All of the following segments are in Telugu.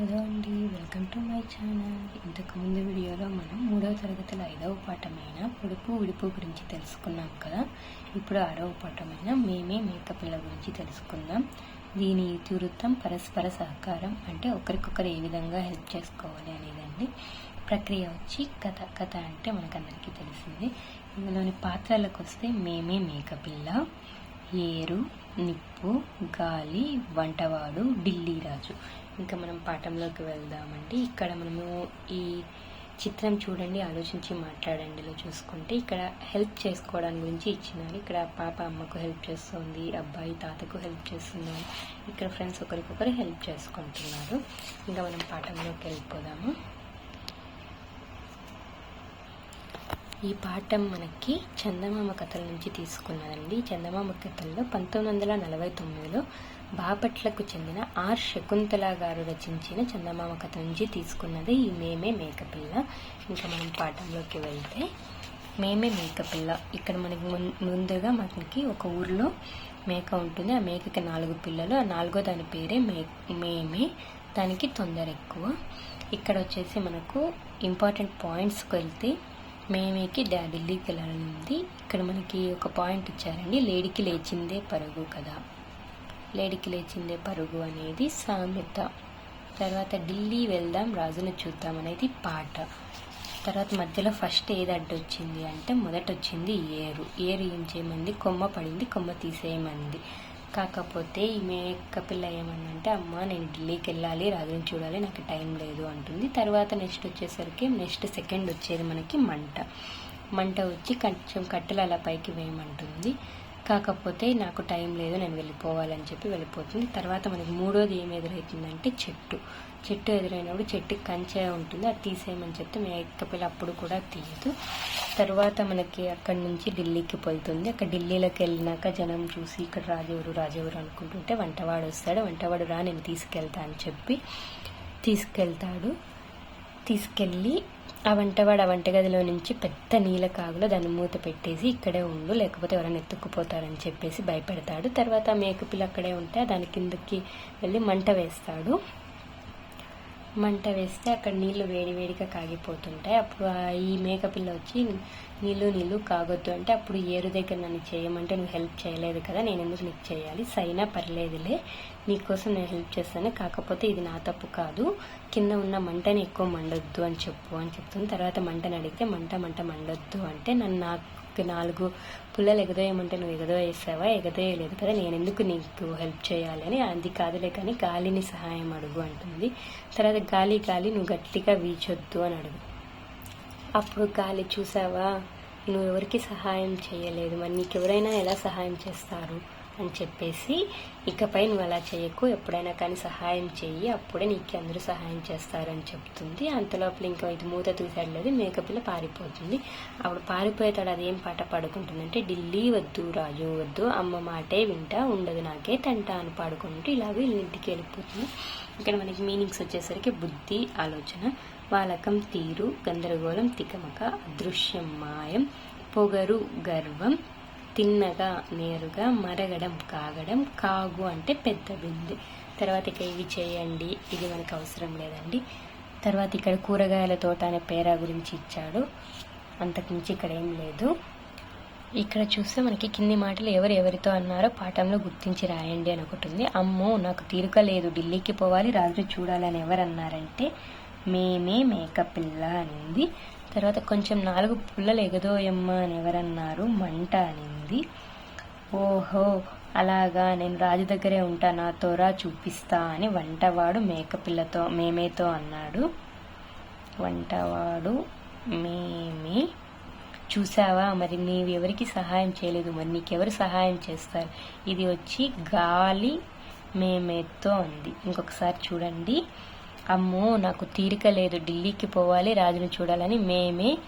హలో అండి వెల్కమ్ టు మై ఛానల్. ఇంతకు ముందు వీడియోలో మనం మూడవ తరగతిలో ఐదవ పాఠమైన పొడుపు విడుపు గురించి తెలుసుకున్నాం కదా. ఇప్పుడు ఆరవ పాఠమైన మేమే మేకపిల్ల గురించి తెలుసుకుందాం. దీని ఇతివృత్తం పరస్పర సహకారం అంటే ఒకరికొకరు ఏ విధంగా హెల్ప్ చేసుకోవాలి అనేదండి. ప్రక్రియ వచ్చి కథ కథ అంటే మనకందరికీ తెలిసింది. ఇందులోని పాత్రలకు వస్తే మేమే మేకపిల్ల. ఏరు నిప్పు గాలి వంటవాడు ఢిల్లీ రాజు. ఇంకా మనం పాఠంలోకి వెళ్దామండి. ఇక్కడ మనము ఈ చిత్రం చూడండి ఆలోచించి మాట్లాడండిలో చూసుకుంటే ఇక్కడ హెల్ప్ చేసుకోవడానికి గురించి ఇచ్చినారు. ఇక్కడ పాప అమ్మకు హెల్ప్ చేస్తుంది అబ్బాయి తాతకు హెల్ప్ చేస్తున్నారు. ఇక్కడ ఫ్రెండ్స్ ఒకరికొకరు హెల్ప్ చేసుకుంటున్నారు. ఇంకా మనం పాఠంలోకి వెళ్ళిపోదాము. ఈ పాఠం మనకి చందమామ కథల నుంచి తీసుకున్నదండి. చందమామ కథల్లో పంతొమ్మిది వందల నలభై తొమ్మిదిలో బాపట్లకు చెందిన ఆర్. శకుంతల గారు రచించిన చందమామ కథ నుంచి తీసుకున్నది ఈ మేమే మేకపిల్ల. ఇంకా మనం పాఠంలోకి వెళ్తే మేమే మేకపిల్ల. ఇక్కడ మనకి ముందుగా మనకి ఒక ఊర్లో మేక ఉంటుంది. ఆ మేకకి నాలుగు పిల్లలు. ఆ నాలుగో దాని పేరే మే మేమే. దానికి తొందర ఎక్కువ. ఇక్కడ వచ్చేసి మనకు ఇంపార్టెంట్ పాయింట్స్కి వెళ్తే మేమేకి డాబిల్లీకి ఢిల్లీకి ఉంది ఇక్కడ మనకి ఒక పాయింట్ ఇచ్చారండి. లేడికి లేచిందే పరుగు కదా. లేడికి లేచిందే పరుగు అనేది సామెత. తర్వాత ఢిల్లీ వెళ్దాం రాజును చూద్దాం అనేది పాట. తర్వాత మధ్యలో ఫస్ట్ ఏది అడ్డొచ్చింది అంటే మొదట వచ్చింది ఏరు. ఏరు ఏం చేయమంది? కొమ్మ పడింది కొమ్మ తీసేయమంది. కాకపోతే ఈ మేక పిల్ల ఏమన్నంటే అమ్మ నేను ఢిల్లీకి వెళ్ళాలి రాజుని చూడాలి నాకు టైం లేదు అంటుంది. తర్వాత నెక్స్ట్ వచ్చేసరికి నెక్స్ట్ సెకండ్ వచ్చేది మనకి మంట. మంట వచ్చి కొంచెం కట్టెలు అలా పైకి వేయమంటుంది. కాకపోతే నాకు టైం లేదు నేను వెళ్ళిపోవాలని చెప్పి వెళ్ళిపోతుంది. తర్వాత మనకి మూడోది ఏం ఎదురవుతుందంటే చెట్టు. చెట్టు ఎదురైనప్పుడు చెట్టుకి కంచె ఉంటుంది అది తీసేయమని చెప్తే మేకపిల్ల అప్పుడు కూడా తీయదు. తర్వాత మనకి అక్కడి నుంచి ఢిల్లీకి పోతుంది. అక్కడ ఢిల్లీలోకి వెళ్ళినాక జనం చూసి ఇక్కడ రాజెవరు రాజెవరు అనుకుంటుంటే వంటవాడు వస్తాడు. వంటవాడు రా నేను తీసుకెళ్తా అని చెప్పి తీసుకెళ్తాడు. తీసుకెళ్ళి ఆ వంటవాడు ఆ వంటగదిలో నుంచి పెద్ద నీళ్ళ కాగులో దాన్ని మూత పెట్టేసి ఇక్కడే ఉండు లేకపోతే ఎవరైనా ఎత్తుక్కుపోతారని చెప్పేసి భయపెడతాడు. తర్వాత ఆ మేకపిల్ల అక్కడే ఉంటే దాని కిందకి వెళ్ళి మంట వేస్తాడు. మంట వేస్తే అక్కడ నీళ్ళు వేడి వేడిగా కాగిపోతుంటాయి. అప్పుడు ఈ మేకపిల్ల వచ్చి నీళ్ళు నీళ్ళు కాగొద్దు అంటే అప్పుడు ఏరు దగ్గర నన్ను చేయమంటే నువ్వు హెల్ప్ చేయలేదు కదా నేను ఎందుకు నీకు చేయాలి? సైనా పర్లేదులే నీకోసం నేను హెల్ప్ చేస్తాను కాకపోతే ఇది నా తప్పు కాదు. కింద ఉన్న మంటని ఎక్కువ మండొద్దు అని చెప్పు అని చెప్తుంది. తర్వాత మంటని అడిగితే మంట మంట మండొద్దు అంటే నన్ను నాకు నాలుగు పుల్లలు ఎగదోయమంటే నువ్వు ఎగదోయేసావా? ఎగదోయలేదు కదా నేను ఎందుకు నీకు హెల్ప్ చేయాలి? అని అది కాదులే కానీ గాలిని సహాయం అడుగు అంటుంది. తర్వాత గాలి గాలి నువ్వు గట్టిగా వీచొద్దు అని అడుగు. అప్పుడు గాలి చూసావా? నువ్వు ఎవరికి సహాయం చేయలేదు. మరి నీకు ఎవరైనా ఎలా సహాయం చేస్తారు? అని చెప్పేసి ఇకపై నువ్వు అలా చేయకు ఎప్పుడైనా కానీ సహాయం చెయ్యి అప్పుడే నీకు అందరూ సహాయం చేస్తారని చెప్తుంది. అంతలోపల ఇంకా ఇది మూత తీసాడలేదు మేకపిల్ల పారిపోతుంది. అప్పుడు పారిపోయేతాడు అదేం పాట పాడుకుంటుందంటే ఢిల్లీ వద్దు రాజు వద్దు అమ్మ మాటే వింటా ఉండదు నాకే తంట అని పాడుకుంటూ ఇలాగే ఇంటికి వెళ్ళిపోతుంది. ఇక్కడ మనకి మీనింగ్స్ వచ్చేసరికి బుద్ధి ఆలోచన వాలకం తీరు గందరగోళం తికమక అదృశ్యం మాయం పొగరు గర్వం తిన్నగా నేరుగా మరగడం కాగడం కాగు అంటే పెద్ద బిందె. తర్వాత ఇక ఇవి చేయండి ఇది మనకు అవసరం లేదండి. తర్వాత ఇక్కడ కూరగాయల తోట అనే పేరా గురించి ఇచ్చాడు. అంతకుమించి ఇక్కడ ఏం లేదు. ఇక్కడ చూస్తే మనకి కింది మాటలు ఎవరు ఎవరితో అన్నారో పాఠంలో గుర్తించి రాయండి అని ఒకటి ఉంది. అమ్మో నాకు తీరుక లేదు. ఢిల్లీకి పోవాలి రాజు చూడాలని ఎవరు అన్నారంటే మేమే మేకపిల్ల అనింది. తర్వాత కొంచెం నాలుగు పుల్లలు ఎగదోయమ్మ అని ఎవరన్నారు? మంట అనింది. ఓహో అలాగా. నేను రాజు దగ్గరే ఉంటా నా రా చూపిస్తా అని వంటవాడు మేకపిల్లతో మేమేతో అన్నాడు. వంటవాడు మేమే. చూసావా మరి నీవు ఎవరికి సహాయం చేయలేదు? మరి నీకెవరు సహాయం చేస్తారు? ఇది వచ్చి గాలి మేమేతో ఉంది ఇంకొకసారి చూడండి. అమ్మో నాకు తీరిక లేదు. ఢిల్లీకి పోవాలి రాజును చూడాలని మేమే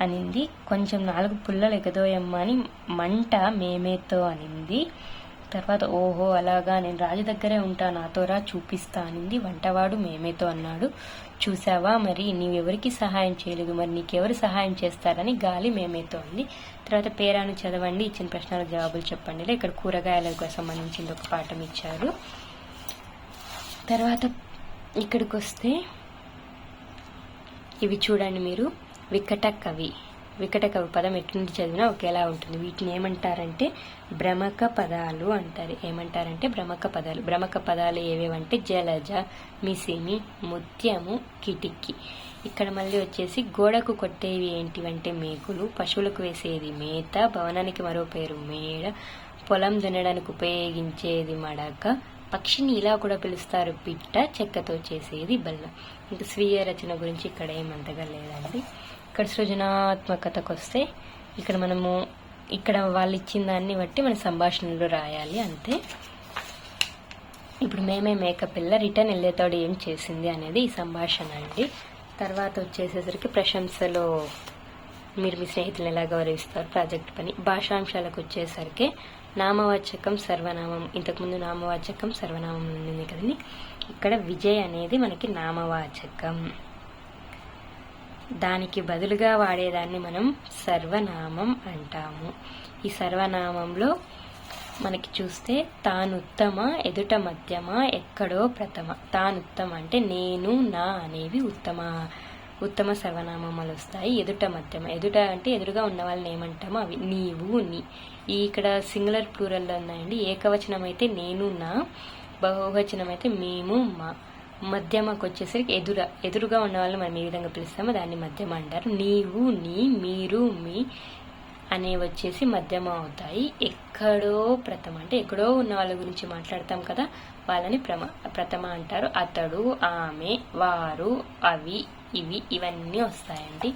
అనింది. కొంచెం నాలుగు పుల్లలు ఎగదోయమ్మ అని మంట మేమేతో అనింది. తర్వాత ఓహో అలాగా నేను రాజు దగ్గరే ఉంటా నాతో రా చూపిస్తా అనింది. వంటవాడు మేమేతో అన్నాడు. చూసావా మరి నీవెవరికి సహాయం చేయలేదు? మరి నీకెవరు సహాయం చేస్తారని గాలి మేమేతో ఉంది తర్వాత పేరాను చదవండి ఇచ్చిన ప్రశ్నలకు జవాబులు చెప్పండి ఇక్కడ కూరగాయలకు సంబంధించింది ఒక పాఠం ఇచ్చారు. తర్వాత ఇక్కడికి వస్తే ఇవి చూడండి మీరు. వికట కవి. వికట కవి పదం ఎట్లుండి చదివినా ఒకేలా ఉంటుంది. వీటిని ఏమంటారంటే భ్రమక పదాలు అంటారు. ఏమంటారంటే భ్రమక పదాలు. భ్రమక పదాలు ఏవేవంటే జలజ మిసిమి ముత్యము కిటికీ. ఇక్కడ మళ్ళీ వచ్చేసి గోడకు కొట్టేవి ఏంటివంటే మేకులు పశువులకు వేసేది మేత భవనానికి మరో పేరు మేడ పొలం దున్నడానికి ఉపయోగించేది మడక పక్షిని ఇలా కూడా పిలుస్తారు. పిట్ట చెక్కతో చేసేది బల్ల. ఇంకా స్వీయ రచన గురించి ఇక్కడ ఏమంతగా లేదండి. ఇక్కడ సృజనాత్మకతకు వస్తే ఇక్కడ మనము ఇక్కడ వాళ్ళు ఇచ్చిన దాన్ని బట్టి మన సంభాషణలు రాయాలి అంతే. ఇప్పుడు మేమే మేకప్ పిల్ల రిటర్న్ వెళ్ళేతోడు ఏం చేసింది అనేది ఈ సంభాషణ అండి. తర్వాత వచ్చేసేసరికి ప్రశంసలో మీరు మీ స్నేహితులను ఎలా గౌరవిస్తారు ప్రాజెక్ట్ పని భాషాంశాలకు వచ్చేసరికి నామవాచకం సర్వనామం. ఇంతకుముందు నామవాచకం సర్వనామం ఉంది కదండి. ఇక్కడ విజయ్ అనేది మనకి నామవాచకం. దానికి బదులుగా వాడేదాన్ని మనం సర్వనామం అంటాము. ఈ సర్వనామంలో మనకి చూస్తే తానుత్తమ ఎదుట మధ్యమ ఎక్కడో ప్రథమ. తానుత్తమ అంటే నేను నా అనేవి ఉత్తమ. ఉత్తమ సర్వనామాలు వస్తాయి. ఎదుట మధ్యమ. ఎదుట అంటే ఎదురుగా ఉన్న వాళ్ళని ఏమంటామో అవి. నీవు నీ. ఈ ఇక్కడ సింగులర్ ప్లూరల్లో ఉన్నాయండి. ఏకవచనం అయితే నేను నా. బహువచనం అయితే మేము మా. మధ్యమకు వచ్చేసరికి ఎదుర. ఎదురుగా ఉన్న వాళ్ళని మనం ఏ విధంగా పిలుస్తామో దాన్ని మధ్యమ అంటారు. నీవు నీ మీరు మీ అనే వచ్చేసి మధ్యమ అవుతాయి. ఎక్కడో ప్రథమ. అంటే ఎక్కడో ఉన్న వాళ్ళ గురించి మాట్లాడతాం కదా వాళ్ళని ప్రమ ప్రథమ అంటారు. అతడు ఆమె వారు అవి ఇవి ఇవన్నీ వస్తాయండి.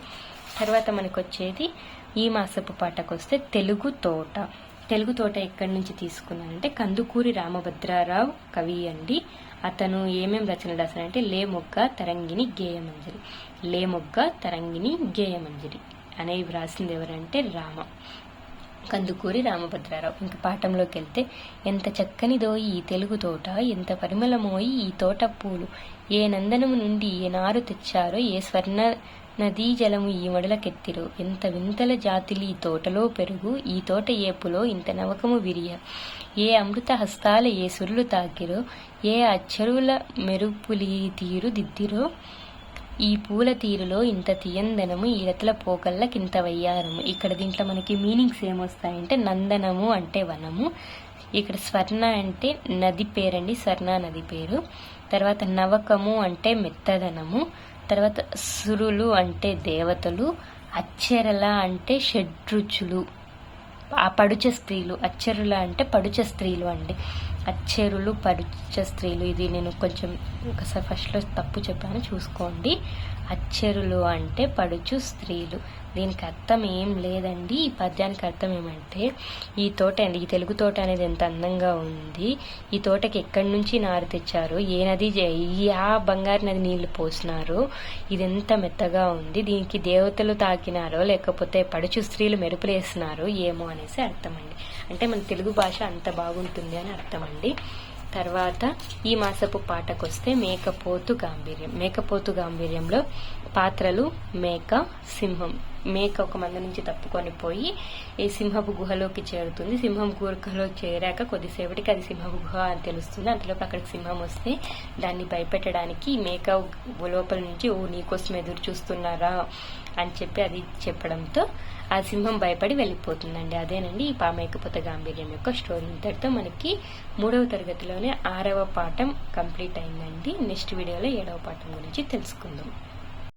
తర్వాత మనకు వచ్చేది ఈ మాసపు పాటకు వస్తే తెలుగు తోట. తెలుగు తోట ఎక్కడి నుంచి తీసుకున్నానంటే కందుకూరి రామభద్రారావు కవి అండి. అతను ఏమేం రచనలు రాశారంటే లే మొగ్గ తరంగిణి గేయమంజరి లే మొగ్గ తరంగిణి గేయమంజరి అనేవి వ్రాసింది ఎవరంటే రామ. కందుకూరి రామభద్రారావు. ఇంక పాఠంలోకి వెళ్తే ఎంత చక్కనిదోయి ఈ తెలుగు తోట ఎంత పరిమళమోయి ఈ తోట పూలు. ఏ నందనము నుండి ఏ నారు తెచ్చారో ఏ స్వర్ణ నదీ జలము ఈ మడలకెత్తిరో ఎంత వింతల జాతులు ఈ తోటలో పెరుగు ఈ తోట ఏపులో ఇంత నవకము విరియ. ఏ అమృత హస్తాల ఏ సురులు తాకిరో ఏ అచ్చరుల మెరుపులి తీరు దిద్దిరో ఈ పూల తీరులో ఇంత తీయందనము ఈ రతుల పోకళ్ళకింత వయ్యారము. ఇక్కడ దీంట్లో మనకి మీనింగ్స్ ఏమొస్తాయంటే నందనము అంటే వనము. ఇక్కడ స్వర్ణ అంటే నది పేరండి స్వర్ణ నది పేరు. తర్వాత నవకము అంటే మెత్తదనము. తర్వాత సురులు అంటే దేవతలు. అచ్చరల అంటే షడ్రుచులు. ఆ పడుచ స్త్రీలు అచ్చరుల అంటే పడుచ స్త్రీలు అండి. అచ్చెరులు పడుచ స్త్రీలు. ఇది నేను కొంచెం ఒకసారి ఫస్ట్లో తప్పు చెప్పాను. చూసుకోండి. అచ్చెరులు అంటే పడుచు స్త్రీలు. దీనికి అర్థం ఏం లేదండి. ఈ పద్యానికి అర్థం ఏమంటే ఈ తోట ఈ తెలుగు తోట అనేది ఎంత అందంగా ఉంది. ఈ తోటకి ఎక్కడి నుంచి నారు తెచ్చారు? ఏ నది ఆ బంగారు నది నీళ్ళు పోసినారు? ఇది ఎంత మెత్తగా ఉంది? దీనికి దేవతలు తాకినారో లేకపోతే పడుచు స్త్రీలు మెరుపులేసినారో ఏమో అనేసి అర్థం అండి అంటే మన తెలుగు భాష అంత బాగుంటుంది అని అర్థం అండి తర్వాత ఈ మాసపు పాటకు వస్తే మేకపోతు గాంభీర్యం. మేకపోతు గాంభీర్యంలో పాత్రలు మేక సింహం. మేక ఒక మంద నుంచి తప్పుకొని పోయి ఈ సింహపు గుహలోకి చేరుతుంది. సింహం గుహలో చేరాక కొద్దిసేపటికి అది సింహపు గుహ అని తెలుస్తుంది. అంతలోపు అక్కడికి సింహం వస్తే దాన్ని భయపెట్టడానికి మేక లోపల నుంచి ఓ నీకోసం ఎదురు చూస్తున్నారా? అని చెప్పి అది చెప్పడంతో ఆ సింహం భయపడి వెళ్ళిపోతుందండి. అదేనండి ఈ పామేకపోత గాంభీర్యం యొక్క స్టోరీ. ఇంతటితో మనకి మూడవ తరగతిలోనే ఆరవ పాఠం కంప్లీట్ అయిందండి. నెక్స్ట్ వీడియోలో ఏడవ పాఠం గురించి తెలుసుకుందాం.